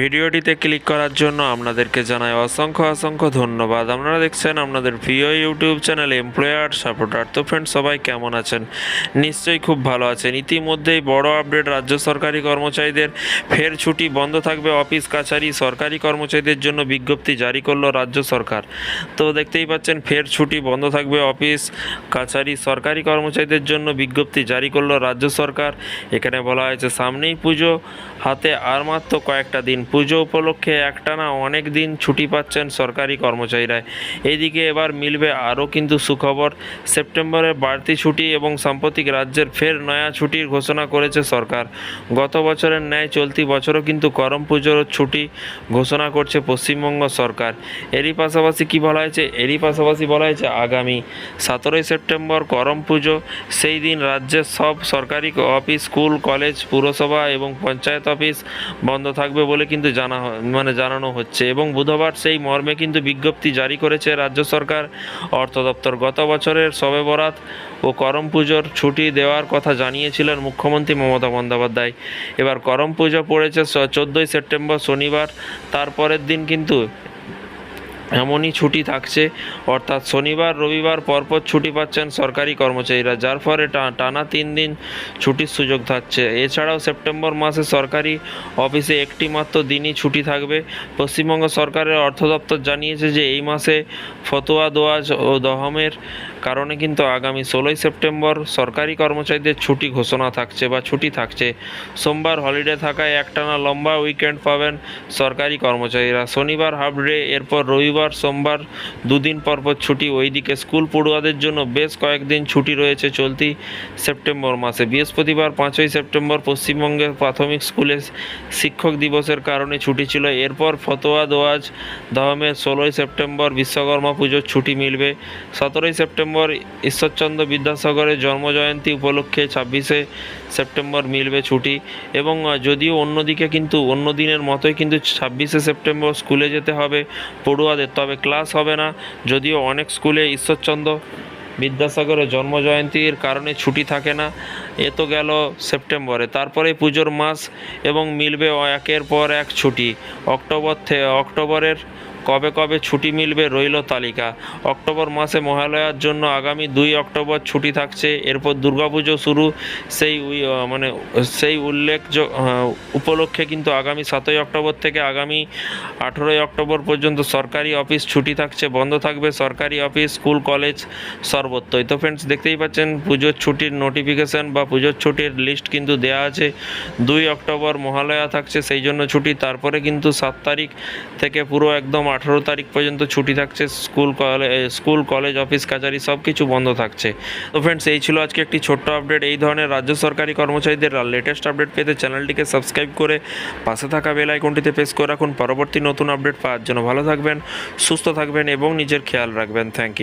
ভিডিওটিতে ক্লিক করার জন্য আপনাদেরকে জানাই অসংখ্য অসংখ্য ধন্যবাদ। আপনারা দেখছেন আপনাদের প্রিয় ইউটিউব চ্যানেল এমপ্লয়ার, সাপোর্টার। তো ফ্রেন্ড সবাই কেমন আছেন? নিশ্চয়ই খুব ভালো আছেন। ইতিমধ্যেই বড় আপডেট, রাজ্য সরকারি কর্মচারীদের ফের ছুটি বন্ধ থাকবে অফিস, কাছারি, সরকারি কর্মচারীদের জন্য বিজ্ঞপ্তি জারি করল রাজ্য সরকার। তো দেখতেই পাচ্ছেন, ফের ছুটি বন্ধ থাকবে অফিস, কাছারি, সরকারি কর্মচারীদের জন্য বিজ্ঞপ্তি জারি করল রাজ্য সরকার। এখানে বলা হয়েছে, সামনেই পুজো, হাতে আর মাত্র কয়েকটা দিন পুজো উপলক্ষে একটানা অনেক দিন ছুটি পাচ্ছেন সরকারি কর্মচারীরা। এদিকে এবার মিলবে আরও কিন্তু সুখবর। সেপ্টেম্বরে বাড়তি ছুটি এবং সাম্প্রতিক রাজ্যের ফের নয়া ছুটির ঘোষণা করেছে সরকার। গত বছরের ন্যায় চলতি বছরও কিন্তু করম পুজোর ছুটি ঘোষণা করছে পশ্চিমবঙ্গ সরকার। এরই পাশাপাশি কি বলা হয়েছে? এরই পাশাপাশি বলা হয়েছে আগামী সতেরোই সেপ্টেম্বর করম পুজো। সেই দিন রাজ্যের সব সরকারি অফিস, স্কুল, কলেজ, পুরসভা এবং পঞ্চায়েত অফিস বন্ধ থাকবে বলে কিন্তু জানা মানে জানানো হচ্ছে। এবং বুধবার সেই মর্মে কিন্তু বিজ্ঞপ্তি জারি করেছে রাজ্য সরকার। অর্থ দপ্তর গত বছরের সবে বরাত ও করম পুজোর ছুটি দেওয়ার কথা জানিয়েছিলেন মুখ্যমন্ত্রী মমতা বন্দ্যোপাধ্যায়। এবার করম পুজো পড়েছে চোদ্দোই সেপ্টেম্বর শনিবার। তারপরের দিন কিন্তু এমনই ছুটি থাকছে। অর্থাৎ শনিবার, রবিবার পরপর ছুটি পাচ্ছেন সরকারি কর্মচারীরা, যার ফলে টানা তিন দিন ছুটির সুযোগ থাকছে। এছাড়াও সেপ্টেম্বর মাসে সরকারি অফিসে একটি মাত্র দিনই ছুটি থাকবে। পশ্চিমবঙ্গ সরকারের অর্থ দপ্তর জানিয়েছে যে, এই মাসে ফতোয়া দোয়াজ ও দহমের কারণে কিন্তু আগামী ষোলোই সেপ্টেম্বর সরকারি কর্মচারীদের ছুটি ঘোষণা থাকছে বা ছুটি থাকছে। সোমবার হলিডে থাকায় একটানা লম্বা উইকেন্ড পাবেন সরকারি কর্মচারীরা। শনিবার হাফ ডে এরপর রবিবার সোমবার দুদিন পর পর ছুটি। ওইদিকে স্কুল পড়ুয়াদের জন্য বেশ কয়েকদিন ছুটি রয়েছে চলতি সেপ্টেম্বর মাসে। বৃহস্পতিবার পাঁচই সেপ্টেম্বর পশ্চিমবঙ্গের প্রাথমিক স্কুলে শিক্ষক দিবসের কারণে ছুটি ছিল। এরপর ফতোয়া দোয়াজ দহমে ষোলোই সেপ্টেম্বর বিশ্বকর্মা পুজোর ছুটি মিলবে। সতেরোই সেপ্টেম্বর ঈশ্বরচন্দ্র বিদ্যাসাগরের জন্মজয়ন্তী উপলক্ষে ছাব্বিশে সেপ্টেম্বর মিলবে ছুটি এবং যদিও অন্যদিকে কিন্তু, অন্য দিনের মতোই কিন্তু ছাব্বিশে সেপ্টেম্বর স্কুলে যেতে হবে পড়ুয়াদের, তবে ক্লাস হবে না। যদিও অনেক স্কুলে ঈশ্বরচন্দ্র বিদ্যাসাগরের জন্মজয়ন্তীর কারণে ছুটি থাকে না, এ তো গেল সেপ্টেম্বরে। তারপরে পুজোর মাস এবং মিলবে একের পর এক ছুটি। অক্টোবর থেকে অক্টোবরের কবে কবে ছুটি মিলবে রইল তালিকা। অক্টোবর মাসে মহালয়ার জন্য আগামী দুই অক্টোবর ছুটি থাকছে। এরপর দুর্গাপুজো শুরু। সেই মানে সেই উল্লেখ উপলক্ষে কিন্তু আগামী সাতই অক্টোবর থেকে আগামী আঠেরোই অক্টোবর পর্যন্ত সরকারি অফিস ছুটি থাকছে। বন্ধ থাকবে সরকারি অফিস, স্কুল, কলেজ সর্বত্রই। তো ফ্রেন্ডস দেখতেই পাচ্ছেন, পুজোর ছুটির নোটিফিকেশান বা পুজোর ছুটির লিস্ট কিন্তু দেওয়া আছে। দুই অক্টোবর মহালয়া থাকছে, সেই জন্য ছুটি। তারপরে কিন্তু সাত তারিখ থেকে পুরো একদম আঠেরো তারিখ পর্যন্ত ছুটি থাকছে, school college school, college, office, কাচারি সব কিছু বন্ধ থাকছে। তো ফ্রেন্ডস এই ছিল আজকে একটি ছোট্ট আপডেট এই ধরনের রাজ্য সরকারি কর্মচারীদের লেটেস্ট আপডেট পেতে চ্যানেলটিকে সাবস্ক্রাইব করে পাশে থাকা বেল আইকনটিতে প্রেস করে রাখুন। পরবর্তী নতুন আপডেট পাওয়ার জন্য ভালো থাকবেন, সুস্থ থাকবেন এবং নিজের খেয়াল রাখবেন। Thank you